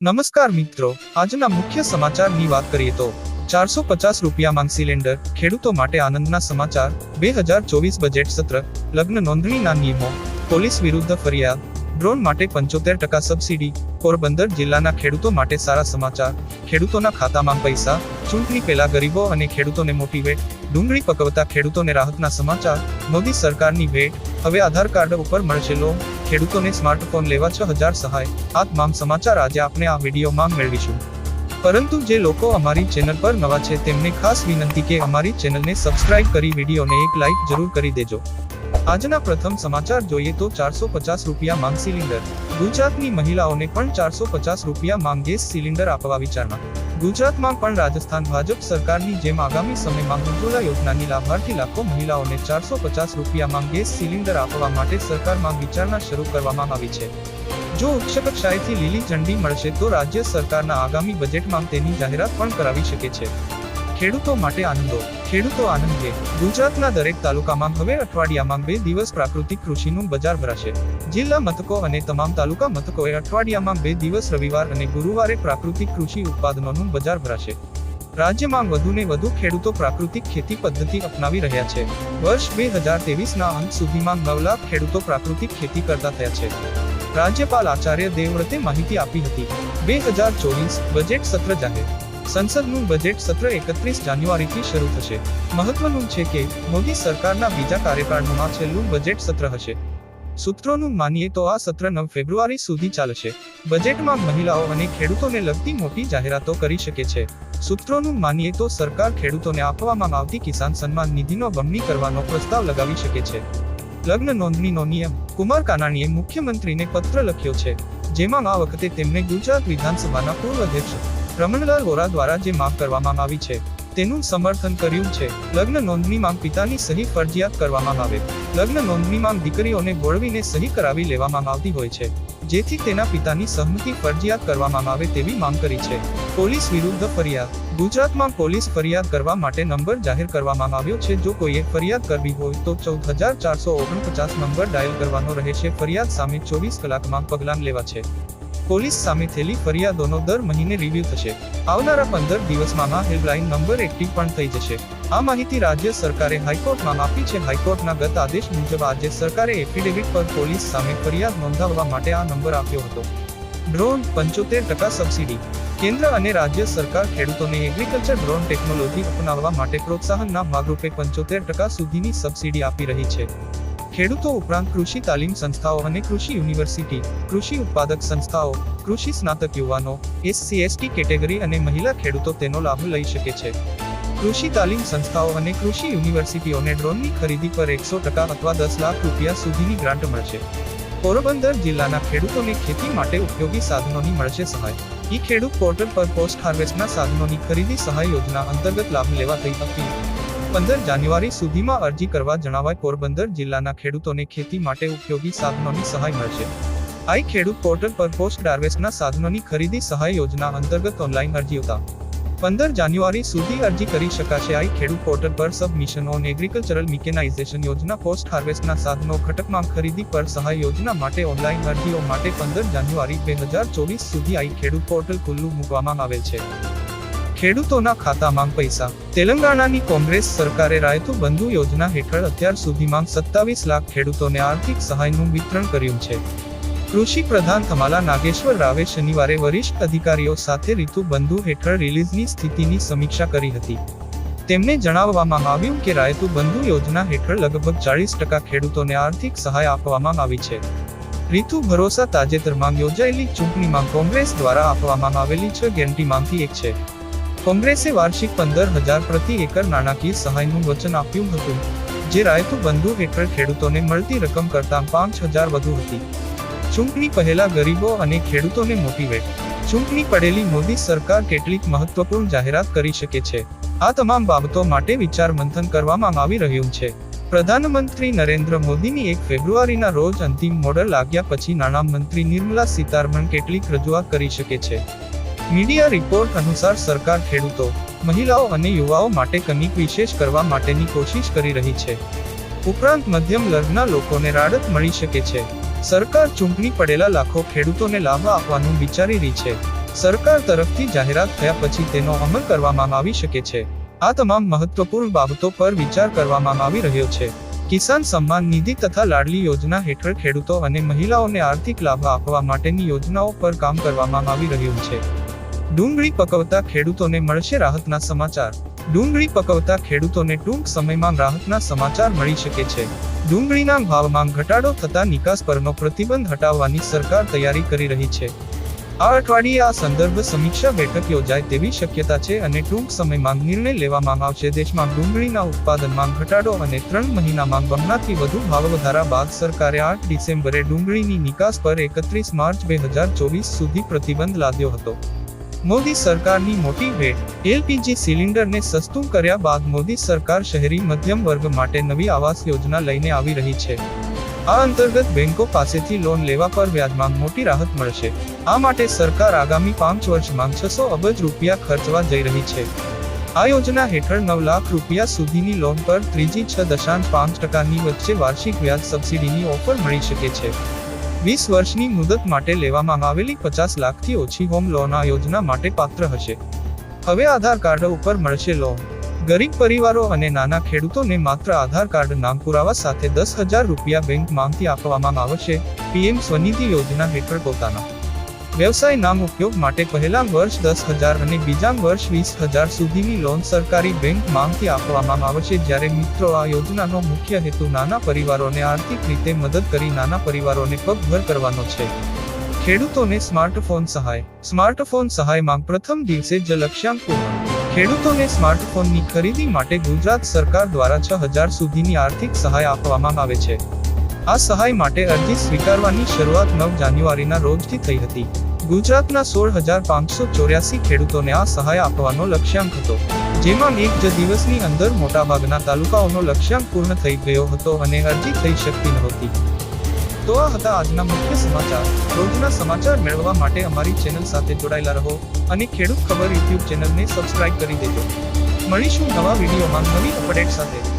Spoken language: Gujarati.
નમસ્કાર મિત્રો, આજના મુખ્ય સમાચારની વાત કરીએ તો, ચારસો પચાસ રૂપિયા માંગ સિલિન્ડર, ખેડૂતો માટે આનંદના સમાચાર, બે હજાર ચોવીસ બજેટ સત્ર, લગ્ન નોંધણીના નિયમો, પોલીસ વિરુદ્ધ ફરિયાદ, ડ્રોન માટે પંચોતેર ટકા સબસિડી, પોરબંદર જિલ્લાના ખેડૂતો માટે સારા સમાચાર, ખેડૂતોના ખાતામાં પૈસા, ચૂંટણી પહેલા ગરીબો અને ખેડૂતોને મોટિવેટ, ડુંગળી પકવતા ખેડૂતોને રાહતના સમાચાર, મોદી સરકારની ભેટ હવે આધાર કાર્ડ ઉપર મળશે લોન ખેડૂતોને સ્માર્ટફોન લેવા છ હજાર સહાય. આ તમામ સમાચાર આજે આપણે આ વિડીયોમાં મેળવીશું. પરંતુ જે લોકો અમારી ચેનલ પર નવા છે, તેમને ખાસ વિનંતી કે અમારી ચેનલને સબસ્ક્રાઇબ કરી વિડીયોને એક લાઇક જરૂર કરી દેજો. આજના પ્રથમ સમાચાર જોઈએ તો ચારસો પચાસ રૂપિયા માંગ સિલિન્ડર. ગુજરાતની મહિલાઓને પણ ચારસો પચાસ રૂપિયા માંગ ગેસ સિલિન્ડર આપવા વિચારણા. ગુજરાતમાં પણ રાજસ્થાન ભાજપ સરકારની જેમ આગામી સમયમાં ઉજ્જવલા યોજનાની લાભાર્થી લાખો મહિલાઓને ચારસો પચાસ રૂપિયામાં ગેસ સિલિન્ડર આપવા માટે સરકારમાં વિચારણા શરૂ કરવામાં આવી છે. જો ઉચ્ચ કક્ષાએથી લીલી ઝંડી મળશે તો રાજ્ય સરકારના આગામી બજેટમાં તેની જાહેરાત પણ કરાવી શકે છે. ખેડૂતો માટે આનંદો. ખેડૂતો આનંદે ગુજરાતના દરેક તાલુકામાં હવે અઠવાડિયામાં બે દિવસ પ્રાકૃતિક કૃષિનું બજાર ભરાશે. જિલ્લા મથકો અને તમામ તાલુકા મથકોએ અઠવાડિયામાં બે દિવસ રવિવાર અને ગુરુવારે પ્રાકૃતિક કૃષિ ઉત્પાદનોનું બજાર ભરાશે. રાજ્યમાં વધુને વધુ ખેડૂતો પ્રાકૃતિક ખેતી પદ્ધતિ અપનાવી રહ્યા છે. વર્ષ બે હજાર તેવીસના અંત સુધીમાં નવ લાખ ખેડૂતો પ્રાકૃતિક ખેતી કરતા થયા છે. રાજ્યપાલ આચાર્ય દેવવ્રતે માહિતી આપી હતી. બે હજાર ચોવીસ બજેટ સત્ર જાહેર સંસદનું બજેટ સત્ર એકત્રીસ જાન્યુઆરીથી શરૂ થશે. મહત્વનું છે કે, મોદી સરકારના બીજા કાર્યકાળમાં છેલ્લું બજેટ સત્ર હશે. સૂત્રોનું માનીએ તો આ સત્ર નવ ફેબ્રુઆરી સુધી ચાલશે. બજેટમાં મહિલાઓ અને ખેડૂતોને લગતી મોટી જાહેરાતો કરી શકે છે. સૂત્રોનું માનીએ તો સરકાર ખેડૂતોને આપવામાં આવતી કિસાન સન્માન નિધિનો બમણી કરવાનો પ્રસ્તાવ લગાવી શકે છે. લગ્ન નોંધણીનો નિયમ કુમાર કાનાણીએ મુખ્યમંત્રીને પત્ર લખ્યો છે. જેમાં આ વખતે તેમને ગુજરાત વિધાનસભાના પૂર્વ અધ્યક્ષ રમણલાલ વોરા દ્વારા જે માગ કરવામાં આવી છે, તેનું સમર્થન કર્યું છે. લગ્ન નોંધણીમાં પિતાની સહી ફરજિયાત કરવામાં આવે. લગ્ન નોંધણીમાં દીકરીઓને બોળવીને સહી કરાવી લેવામાં આવતી હોય છે, જેથી તેના પિતાની સહમતિ ફરજિયાત કરવામાં આવે તેવી માંગ કરી છે. પોલીસ વિરુદ્ધ ફરિયાદ. ગુજરાતમાં પોલીસ ફરિયાદ કરવા માટે નંબર જાહેર કરવામાં આવ્યો છે. જો કોઈએ ફરિયાદ કરવી હોય તો ચૌદ હજાર ચારસો ઓગણપચાસ નંબર ડાયલ કરવાનો રહેશે. ફરિયાદ સામે ચોવીસ કલાકમાં પગલાં લેવા છે પોલીસ સામે થયેલી ફરિયાદોનો દર મહિને રિવ્યુ થશે. આવનારા પંદર દિવસમાં આ હેલ્પલાઇન નંબર એક્ટિવ પણ થઈ જશે. આ માહિતી રાજ્ય સરકારે હાઈકોર્ટમાં આપી છે. હાઈકોર્ટના ગત આદેશ મુજબ આજે સરકારે એફિડેવિટ પર પોલીસ સામે ફરિયાદ નોંધાવવા માટે આ નંબર આપ્યો હતો. ડ્રોન પંચોતેર ટકા સબસિડી કેન્દ્ર અને રાજ્ય સરકાર ખેડૂતોને એગ્રીકલ્ચર ડ્રોન ટેકનોલોજી અપનાવવા માટે પ્રોત્સાહનના ભાગરૂપે પંચોતેર ટકા સુધીની સબસિડી આપી રહી છે. ખેડૂતો ઉપરાંત કૃષિ તાલીમ સંસ્થાઓ અને કૃષિ યુનિવર્સિટી, કૃષિ ઉત્પાદક સંસ્થાઓ, કૃષિ સ્નાતક યુવાનો એસસી એસટી કેટેગરી અને મહિલા ખેડૂતો તેનો લાભ લઈ શકે છે. કૃષિ તાલીમ સંસ્થાઓ અને કૃષિ યુનિવર્સિટીઓને ડ્રોનની ખરીદી પર એકસો ટકા અથવા દસ લાખ રૂપિયા સુધીની ગ્રાન્ટ મળશે. પોરબંદર જિલ્લાના ખેડૂતોને ખેતી માટે ઉપયોગી સાધનોની મળશે સહાય. ઈ ખેડૂત પોર્ટલ પર પોસ્ટ હાર્વેસ્ટના સાધનોની ખરીદી સહાય યોજના અંતર્ગત લાભ લેવા થઈ હતી પંદર જાન્યુઆરી સુધીમાં અરજી કરવા જણાવાય, પોરબંદર જિલ્લાના ખેડૂતોને ખેતી માટે ઉપયોગી સાધનોની સહાય મળશે. આઈ ખેડૂત પોર્ટલ પર પોસ્ટ હાર્વેસ્ટના સાધનોની ખરીદી સહાય યોજના અંતર્ગત ઓનલાઈન અરજી હતા પંદર જાન્યુઆરી સુધી અરજી કરી શકાશે. આઈ ખેડૂત પોર્ટલ પર સબમિશન ઓન એગ્રીકલ્ચરલ મિકેનાઇઝેશન યોજના, પોસ્ટ હાર્વેસ્ટના સાધનો, ઘટકમાં ખરીદી પર સહાય યોજના માટે ઓનલાઈન અરજીઓ માટે પંદર જાન્યુઆરી બે હજાર ચોવીસ સુધી આઈ ખેડૂત પોર્ટલ ખુલ્લું મૂકવામાં આવેલ છે. ખેડૂતોના ખાતામાં પૈસા. તેલંગાણાની કોંગ્રેસ સરકારે રાયતુ બંધુ યોજના હેઠળ અત્યાર સુધીમાં સત્તાવીસ લાખ ખેડૂતોને આર્થિક સહાયનું વિતરણ કર્યું છે. કૃષિ પ્રધાન થમાલા નાગેશ્વર રાવે શનિવારે વરિષ્ઠ અધિકારીઓ સાથે ઋતુ બંધુ હેઠળ રિલીઝની સ્થિતિની સમીક્ષા કરી હતી. તેમને જણાવવામાં આવ્યું કે રાયતુ બંધુ યોજના હેઠળ લગભગ ચાળીસ ટકા ખેડૂતોને આર્થિક સહાય આપવામાં આવી છે. ઋતુ ભરોસા તાજેતરમાં યોજાયેલી ચૂંટણીમાં કોંગ્રેસ દ્વારા આપવામાં આવેલી છ ગેરંટીમાંથી એક છે. કોંગ્રેસે વાર્ષિક પંદર હજાર પ્રતિ એકર નાણાકીય સહાયનું વચન આપ્યું હતું, જે રાયતુ બંધુ હેઠળ ખેડૂતોને મળતી રકમ કરતાં પાંચ હજાર વધુ હતી. ચૂંટણી પહેલા ગરીબો અને ખેડૂતોને મોટીવેટ ચૂંટણી પડેલી મોદી સરકાર કેટલીક મહત્વપૂર્ણ જાહેરાત કરી શકે છે. આ તમામ બાબતો માટે વિચાર મંથન કરવામાં આવી રહ્યું છે. પ્રધાનમંત્રી નરેન્દ્ર મોદીની એક ફેબ્રુઆરીના રોજ અંતિમ મોડલ લાગ્યા પછી નાણામંત્રી નિર્મલા સીતારમણ કેટલીક રજૂઆત કરી શકે છે. મીડિયા રિપોર્ટ અનુસાર સરકાર ખેડૂતો, મહિલાઓ અને યુવાઓ માટે કનિક વિશેષ કરવા માટેની કોશિશ કરી રહી છે. ઉપરાંત મધ્યમ વર્ગના લોકોને રાડત મળી શકે છે. સરકાર ચૂંટણી પડેલા લાખો ખેડૂતોને લાભ આપવાનું વિચારી રહી છે. સરકાર તરફથી જાહેરાત થયા પછી તેનો અમલ કરવામાં આવી શકે છે. આ તમામ મહત્વપૂર્ણ બાબતો પર વિચાર કરવામાં આવી રહ્યો છે. કિસાન સન્માન નિધિ તથા લાડલી યોજના હેઠળ ખેડૂતો અને મહિલાઓને આર્થિક લાભ આપવા માટેની યોજનાઓ પર કામ કરવામાં આવી રહ્યું છે. ડુંગળી પકવતા ખેડૂતોને મળશે રાહતના સમાચાર. ડુંગળી પકવતા ખેડૂતોને ટૂંક સમયમાં રાહતના સમાચાર મળી શકે છે. ડુંગળીના ભાવમાં ઘટાડો થતા નિકાસ પરનો પ્રતિબંધ હટાવવાની સરકાર તૈયારી કરી રહી છે. આ અઠવાડિયે આ સંદર્ભ સમીક્ષા બેઠક યોજાય તેવી શક્યતા છે અને ટૂંક સમયમાં નિર્ણય લેવામાં આવશે. દેશમાં ડુંગળીના ઉત્પાદનમાં ઘટાડો અને ત્રણ મહિનામાં બમણાથી વધુ ભાવ વધારા બાદ સરકારે આઠ ડિસેમ્બરે ડુંગળીની નિકાસ પર એકત્રીસ માર્ચ બે હજાર ચોવીસ સુધી પ્રતિબંધ લાદ્યો હતો. મોદી સરકારની મોટી ભેટ. એલપીજી સિલિન્ડરને સસ્તું કર્યા બાદ મોદી સરકાર શહેરી મધ્યમ વર્ગ માટે નવી આવાસ યોજના લઈને આવી રહી છે. આ અંતર્ગત બેંકો પાસેથી લોન લેવા પર વ્યાજમાં મોટી રાહત મળશે. આ માટે સરકાર આગામી પાંચ વર્ષમાં છસો અબજ રૂપિયા ખર્ચવા જઈ રહી છે. આ યોજના હેઠળ નવ લાખ રૂપિયા સુધીની લોન પર ત્રીજી છ દશાંશ પાંચ ટકાની વચ્ચે વાર્ષિક વ્યાજ સબસિડીની ઓફર મળી શકે છે. વીસ વર્ષની મુદત માટે લેવામાં આવેલી પચાસ લાખથી ઓછી હોમ લોન આ યોજના માટે પાત્ર હશે. હવે આધાર કાર્ડ ઉપર મળશે લોન. ગરીબ પરિવારો અને નાના ખેડૂતોને માત્ર આધાર કાર્ડ નામ પુરાવા સાથે દસ હજાર રૂપિયા બેંક માંગથી આપવામાં આવશે. પીએમ સ્વનિધિ યોજના હેઠળ પોતાના વ્યવસાય નામ ઉપયોગ માટે પહેલા વર્ષ દસ હજાર અને બીજા વર્ષ વીસ હજાર સુધીની લોન સરકારી બેંક માંગથી આપવામાં આવશે જ્યારે મિત્રો આ યોજનાનો મુખ્ય હેતુ નાના પરિવારોને આર્થિક રીતે મદદ કરી નાના પરિવારોને પગભર કરવાનો છે. ખેડૂતોને સ્માર્ટફોન સહાય. સ્માર્ટફોન સહાયમાં પ્રથમ દિવસે જ લક્ષ્યાંક ખેડૂતોને સ્માર્ટફોનની ખરીદી માટે ગુજરાત સરકાર દ્વારા છ હજાર સુધીની આર્થિક સહાય આપવામાં આવે છે. આ સહાય માટે અરજી સ્વીકારવાની શરૂઆત નવ જાન્યુઆરીના રોજથી થઈ હતી. ગુજરાતના સોળ હજાર પાંચસો ચોર્યાસી ખેડૂતોને આ સહાય આપવાનો લક્ષ્યાંક હતો. જેમાં એક જ દિવસની અંદર મોટાભાગના તાલુકાઓનો લક્ષ્યાંક પૂર્ણ થઈ ગયો હતો અને અરજી થઈ શકતી નહોતી. તો આ હતા આજના મુખ્ય સમાચાર. રોજના સમાચાર મેળવવા માટે અમારી ચેનલ સાથે જોડાયેલા રહો અને ખેડૂત ખબર યુટ્યુબ ચેનલને સબસ્ક્રાઇબ કરી દેજો. મળીશું નવા વિડીયોમાં નવી અપડેટ સાથે.